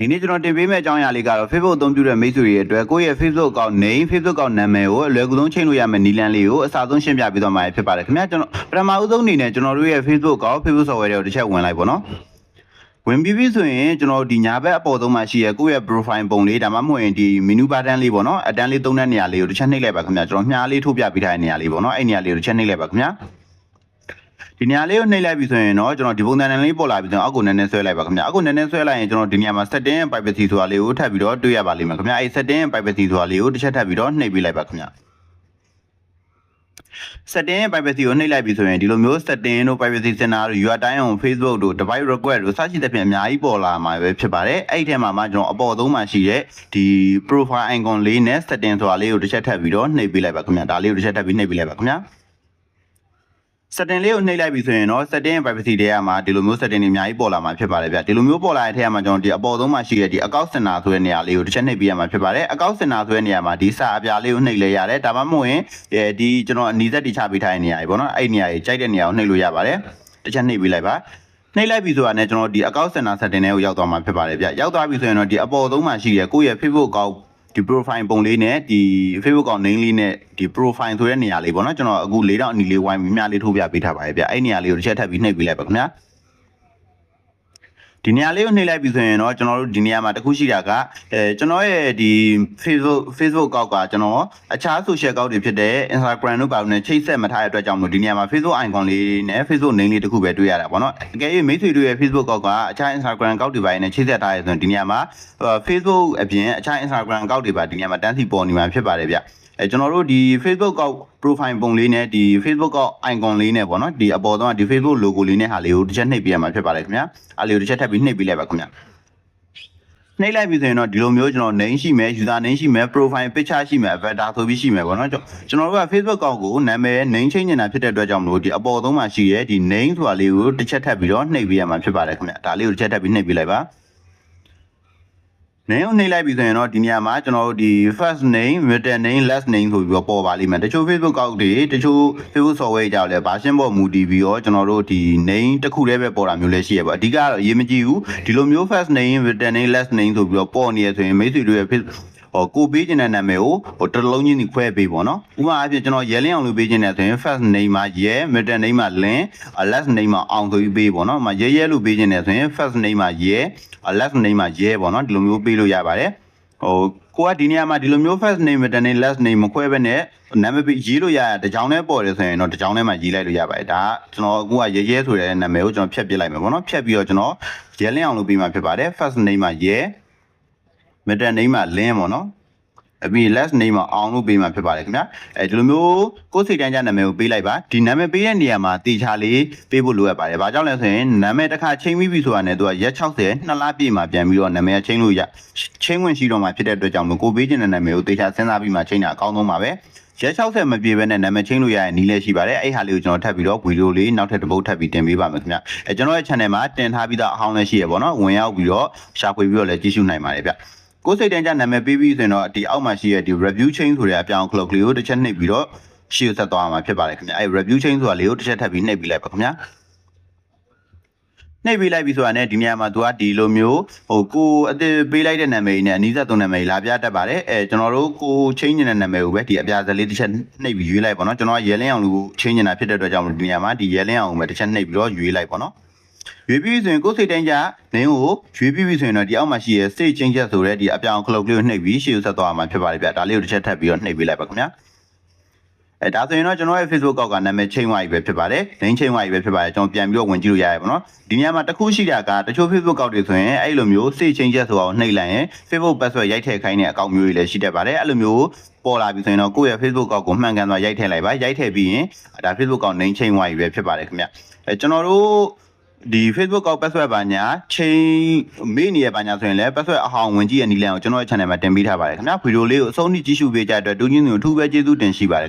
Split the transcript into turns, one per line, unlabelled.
ဒီနေ့ကျွန်တော်တင်ပေးမယ့်အကြောင်းအရာလေးကတော့ Facebook အသုံးပြုတဲ့မိတ်ဆွေတွေအတွက်ကိုယ့်ရဲ့ Facebook account name Facebook account နာမည်ကိုအလွယ်ကူဆုံးချိန်လို့ရမယ့်နည်းလမ်းလေးကိုအစားဆုံးရှင်းပြပေးသွားမှာဖြစ်ပါတယ်ခင်ဗျာကျွန်တော်ပထမဦးဆုံးအနေနဲ့ကျွန်တော်တို့ရဲ့ Facebook account Facebook software တွေကိုတစ်ချက်ဝင်လိုက်ပါတော့ဝင်ပြီးပြီဆိုရင်ကျွန်တော်ဒီညာဘက်အပေါ်ဆုံးမှာရှိရကိုယ့်ရဲ့ profile ပုံလေးဒါမှမဟုတ်ရင်ဒီ menu button လေးပေါ့နော်အတန်းလေးသုံးတဲ့နေရာလေးကိုတစ်ချက်နှိပ်လိုက်ပါခင်ဗျာကျွန်တော်မြားလေးထိုးပြပေးထားတဲ့နေရာလေးပေါ့နော်အဲ့နေရာလေးကိုတစ်ချက်နှိပ်လိုက်ပါခင်ဗျာ ဒီနေရာလေးကိုနှိပ်လိုက်ပြီဆိုရင်တော့ကျွန်တော်ဒီပုံစံလေးပေါ်လာပြီဆိုရင်အောက်ကိုနည်းနည်းဆွဲလိုက်ပါခင်ဗျာအောက်ကိုနည်းနည်းဆွဲလိုက်ရင်ကျွန်တော်ဒီနေရာမှာ setting and privacy ဆိုတာလေးကိုထပ်ပြီးတော့တွေ့ရပါလိမ့်မယ်ခင်ဗျာအဲ့ setting and privacy ဆိုတာလေးကိုတစ်ချက်ထပ်ပြီးတော့နှိပ်ပေးလိုက်ပါခင်ဗျာ setting privacy ကိုနှိပ်လိုက်ပြီဆိုရင်ဒီလိုမျိုး setting တို့ privacy center တို့ your time on Facebook တို့ device request တို့စသဖြင့်အများကြီးပေါ်လာမှာပဲဖြစ်ပါတယ်အဲ့ဒီထဲမှာမှကျွန်တော်အပေါ်ဆုံးမှာရှိတဲ့ဒီ profile icon လေးနဲ့ setting ဆိုတာလေးကိုတစ်ချက်ထပ်ပြီးတော့နှိပ်ပေးလိုက်ပါခင်ဗျာဒါလေးကိုတစ်ချက်ထပ်ပြီးနှိပ်ပေးလိုက်ပါခင်ဗျာ setting လေးကိုနှိပ်လိုက်ပြီဆိုရင်တော့ setting privacy တွေကမှာဒီလိုမျိုး setting တွေအများကြီးပေါ်လာမှာဖြစ်ပါတယ်ဗျဒီလိုမျိုးပေါ်လာတဲ့ထဲမှာကျွန်တော်ဒီအပေါ်ဆုံးမှာရှိတဲ့ဒီ account center ဆိုတဲ့နေရာလေးကိုတစ်ချက်နှိပ်ပေးရမှာဖြစ်ပါတယ် account center ဆိုတဲ့နေရာမှာဒီစာအပြာလေးကိုနှိပ်လဲရတယ်ဒါမှမဟုတ်ရင်အဲဒီကျွန်တော်အနီးစက်တိချပေးထားတဲ့နေရာကြီးပေါ့နော်အဲ့ဒီနေရာကြီးကြိုက်တဲ့နေရာကိုနှိပ်လို့ရပါတယ်တစ်ချက်နှိပ်ပေးလိုက်ပါနှိပ်လိုက်ပြီဆိုတာနဲ့ကျွန်တော်ဒီ account center setting တွေကိုရောက်သွားမှာဖြစ်ပါတယ်ဗျရောက်သွားပြီဆိုရင်တော့ဒီအပေါ်ဆုံးမှာရှိတဲ့ကိုယ့်ရဲ့ Facebook account ဒီ profile ပုံလေးနဲ့ဒီ Facebook account name လေးနဲ့ဒီ profile ဆိုတဲ့နေရာလေးပေါ့နော်ကျွန်တော်အခု၄တောင်အနီလေးဝိုင်းပြီးမြလေးထိုးပြပေးထားပါတယ်ဗျအဲ့နေရာလေးကိုတစ်ချက်ထပ်ပြီးနှိပ်ပေးလိုက်ပါခင်ဗျာ ဒီနေရာလေးကိုနှိပ်လိုက်ပြီဆိုရင်တော့ကျွန်တော်တို့ဒီနေရာမှာတခုရှိတာကအဲကျွန်တော်ရဲ့ဒီ Facebook Facebook account ကကျွန်တော်အခြား social account တွေဖြစ်တဲ့ Instagram တို့ပါလို့ねချိတ်ဆက်မထားတဲ့အတွက်ကြောင့်မလို့ဒီနေရာမှာ Facebook icon လေးနဲ့ Facebook name လေးတခုပဲတွေ့ရတာပေါ့နော်အကယ်၍မိတ်ဆွေတို့ရဲ့ Facebook account ကအခြား Instagram account တွေပါနဲ့ချိတ်ဆက်ထားရဆိုရင်ဒီနေရာမှာ Facebook အပြင်အခြား Instagram account တွေပါဒီနေရာမှာတန်းစီပေါ်နေမှာဖြစ်ပါတယ်ဗျအဲကျွန်တော်တို့ဒီ Facebook ကောက် profile ပုံလေးနဲ့ဒီ Facebook ကောက် icon လေးနဲ့ပေါ့နော်ဒီအပေါ်ဆုံးကဒီ Facebook logo လေးနဲ့ဟာလေးကိုတစ်ချက်နှိပ်ပြရမှာဖြစ်ပါတယ်ခင်ဗျာအားလေးကိုတစ်ချက်ထပ်ပြီးနှိပ်ပြလိုက်ပါခင်ဗျာနှိပ်လိုက်ပြီဆိုရင်တော့ဒီလိုမျိုးကျွန်တော် name ရှိမယ် user name ရှိမယ် profile picture ရှိမယ် avatar ဆိုပြီးရှိမယ်ပေါ့နော်ကျွန်တော်တို့က Facebook ကောက်ကိုနာမည် name change နေတာဖြစ်တဲ့အတွက်ကြောင့်မလို့ဒီအပေါ်ဆုံးမှာရှိရဲဒီ name ဆိုတာလေးကိုတစ်ချက်ထပ်ပြီးတော့နှိပ်ပြရမှာဖြစ်ပါတယ်ခင်ဗျာဒါလေးကိုတစ်ချက်ထပ်ပြီးနှိပ်ပြလိုက်ပါ name ကိုနှိပ်လိုက်ပြီဆိုရင်တော့ဒီနေရာမှာကျွန်တော်တို့ဒီ first name middle name last name ဆိုပြီးတော့ပေါ်ပါလိမ့်မယ်တချို့ Facebook ကောက်တွေတချို့ Facebook software ကြောက်လဲ version ပေါ်မူတည်ပြီးတော့ကျွန်တော်တို့ဒီ name တစ်ခုတည်းပဲပေါ်တာမျိုးလည်းရှိရပါအဓိကတော့အရေးမကြီးဘူးဒီလိုမျိုး first name middle name last name ဆိုပြီးတော့ပေါ်နေရဆိုရင်မိတ်ဆွေတို့ရဲ့ Facebook ဟိုကိုပေးခြင်းတဲ့နာမည်ကိုဟိုတစ်လုံးချင်းစီခွဲပေးပေါ့နော်ဥပမာအဖြစ်ကျွန်တော်ရဲလင်းအောင်လို့ပေးခြင်းတဲ့ဆိုရင် first name မှာရဲ middle name မှာလင်း last name မှာအောင်ဆိုပြီးပေးပေါ့နော်ဥပမာရဲရဲလို့ပေးခြင်းတဲ့ဆိုရင် first name မှာရဲ last name မှာရဲပေါ့နော်ဒီလိုမျိုးပေးလို့ရပါတယ်ဟိုကိုကဒီနေရာမှာဒီလိုမျိုး first name middle name last name မခွဲဘဲနဲ့နာမည်ပေးရေးလို့ရတကြောင်နဲ့ပေါ်တယ်ဆိုရင်တော့တကြောင်နဲ့မှရေးလိုက်လို့ရပါတယ်ဒါကကျွန်တော်အခုကရဲရဲဆိုတဲ့နာမည်ကိုကျွန်တော်ဖြတ်ပြလိုက်မယ်ပေါ့နော်ဖြတ်ပြီးတော့ကျွန်တော်ရဲလင်းအောင်လို့ပေးမှာဖြစ်ပါတယ် first name မှာရဲ middle name မှာလင်းပေါ့နော်အပြီး last name မှာအောင်လို့ပေးမှာဖြစ်ပါတယ်ခင်ဗျာအဲဒီလိုမျိုးကိုယ်စိတ်တန်းကြနာမည်ကိုပေးလိုက်ပါဒီနာမည်ပေးတဲ့နေရာမှာတေချာလေးပေးဖို့လိုအပ်ပါတယ်ဘာကြောင့်လဲဆိုရင်နာမည်တစ်ခါချိန်ပြီးပြီဆိုတာနဲ့သူကရက်60နှစ်လပြည့်မှာပြန်ပြီးတော့နာမည်ချိန်လို့ရချိန်ဝင်ရှိတော့မှာဖြစ်တဲ့အတွက်ကြောင့်မို့ကိုပေးခြင်းတဲ့နာမည်ကိုတေချာစဉ်းစားပြီးမှချိန်တာအကောင်းဆုံးပါပဲရက်60မပြည့်ဘဲနဲ့နာမည်ချင်းလို့ရရင်နီးလဲရှိပါတယ်အဲ့ဟာလေးကိုကျွန်တော်ထပ်ပြီးတော့ဗီဒီယိုလေးနောက်ထပ်တစ်ပုတ်ထပ်ပြီးတင်ပေးပါမယ်ခင်ဗျအဲကျွန်တော်ရဲ့ channel မှာတင်ထားပြီးသားအဟောင်းလည်းရှိရပါတော့ဝင်ရောက်ပြီးတော့ရှာဖွေပြီးတော့လည်းကြည့်ရှုနိုင်ပါတယ်ဗျ ကိုယ်စိတ်တန်းကြနာမည်ပေးပြီးဆိုရင်တော့ဒီအောက်မှာရှိရဒီ review chain ဆိုတဲ့အပြောင်း clock လေးကိုတစ်ချက်နှိပ်ပြီးတော့ရှေ့ဆက်သွားမှာဖြစ်ပါတယ်ခင်ဗျအဲ review chain ဆိုတာလေးကိုတစ်ချက်ထပ်ပြီးနှိပ်ပြီးလိုက်ပါခင်ဗျနှိပ်ပေးလိုက်ပြီဆိုတာနဲ့ဒီနေရာမှာသူကဒီလိုမျိုးဟိုကိုအစ်ပေးလိုက်တဲ့နာမည်နဲ့အနီးစပ်သုံးနာမည်လာပြတတ်ပါတယ်အဲကျွန်တော်တို့ကိုချင်းနေတဲ့နာမည်ကိုပဲဒီအပြာစလေးတစ်ချက်နှိပ်ပြီးရွေးလိုက်ပါတော့ကျွန်တော်ကရဲလင်းအောင်လို့ချင်းနေတာဖြစ်တဲ့အတွက်ကြောင့်မလို့ဒီနေရာမှာဒီရဲလင်းအောင်ကိုပဲတစ်ချက်နှိပ်ပြီးတော့ရွေးလိုက်ပါတော့ ရွေးပြီးဆိုရင်ကိုယ်စိတ်တိုင်းကြနင်းကိုရွေးပြီးပြီဆိုရင်တော့ဒီအောက်မှာရှိရဲ state change ဆိုတဲ့ဒီအပြောင်ခလုတ်လေးကိုနှိပ်ပြီးရှေ့ကိုဆက်သွားမှာဖြစ်ပါတယ်ဗျဒါလေးကိုတစ်ချက်ထပ်ပြီးတော့နှိပ်ပေးလိုက်ပါခင်ဗျာအဲဒါဆိုရင်တော့ကျွန်တော်ရဲ့ Facebook ကောက်ကနာမည်ချိန်ဝါကြီးပဲဖြစ်ပါတယ်။ link ချိန်ဝါကြီးပဲဖြစ်ပါတယ်။ကျွန်တော်ပြန်ပြီးတော့ဝင်ကြည့်လို့ရရပါတော့။ဒီနေရာမှာတစ်ခုရှိတာကတချို့ Facebook ကောက်တွေဆိုရင်အဲ့လိုမျိုး save change ဆိုအောင်နှိပ်လိုက်ရင် Facebook password ရိုက်ထည့်ခိုင်းတဲ့အကောင့်မျိုးတွေလည်းရှိတတ်ပါတယ်။အဲ့လိုမျိုးပေါ်လာပြီဆိုရင်တော့ကိုယ့်ရဲ့ Facebook ကောက်ကိုမှန်ကန်စွာရိုက်ထည့်လိုက်ပါ။ရိုက်ထည့်ပြီးရင်ဒါ Facebook ကောက် link ချိန်ဝါကြီးပဲဖြစ်ပါတယ်ခင်ဗျ။အဲကျွန်တော်တို့ ဒီ Facebook ကောက် password ပါညာချိန်မေ့နေရပါညာဆိုရင်လည်း password အဟောင်းဝင်ကြည့်ရနီလန်ကိုကျွန်တော်ရဲ့ channel မှာတင်ပေးထားပါတယ်ခင်ဗျာဗီဒီယိုလေးကိုအဆုံးထိကြည့်ရှုပေးကြတဲ့အတွက်တူးချင်းတွေကိုအထူးပဲကျေးဇူးတင်ရှိပါတယ်